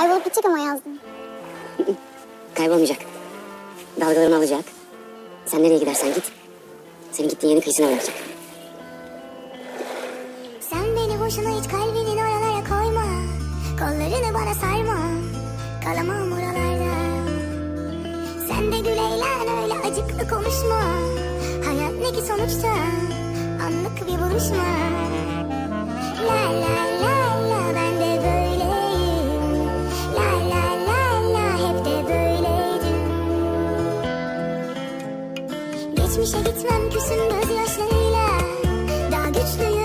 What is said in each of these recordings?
Kaybolup gidecek ama yazdım. Kaybolmayacak. Dalgalarını alacak. Sen nereye gidersen git. Senin gittiğin yerin kıyısına bırakacak. Sen beni boşuna hiç kalbinin oralara koyma. Kollarını bana sarma. Kalamam oralarda. Sen de gül eğlen öyle acıklı konuşma. Hayat ne ki sonuçta? Anlık bir buluşma. La la la Geçmişe gitmem küsün gözyaşlarıyla. Daha güçlüyüm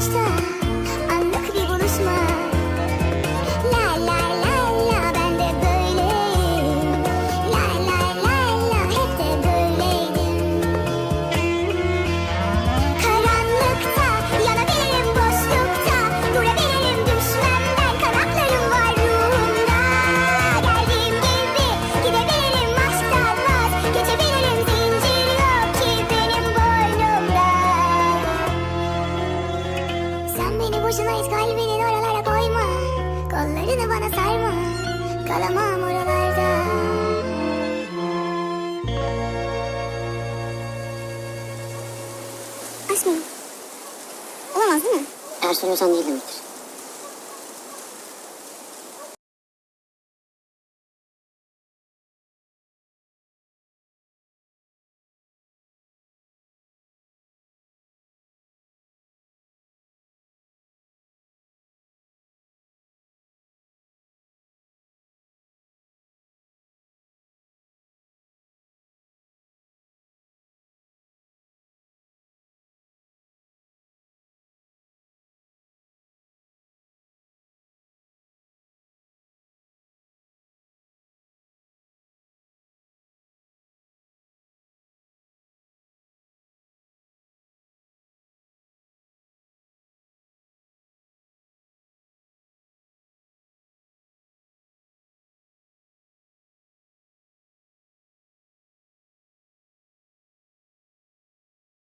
Hayat ne Sen beni boşuna hiç kalbinin oralara koyma Kollarını bana sarma Kalamam oralarda Aşk mı? Olamaz değil mi? Eğer soruyorsan değil demektir.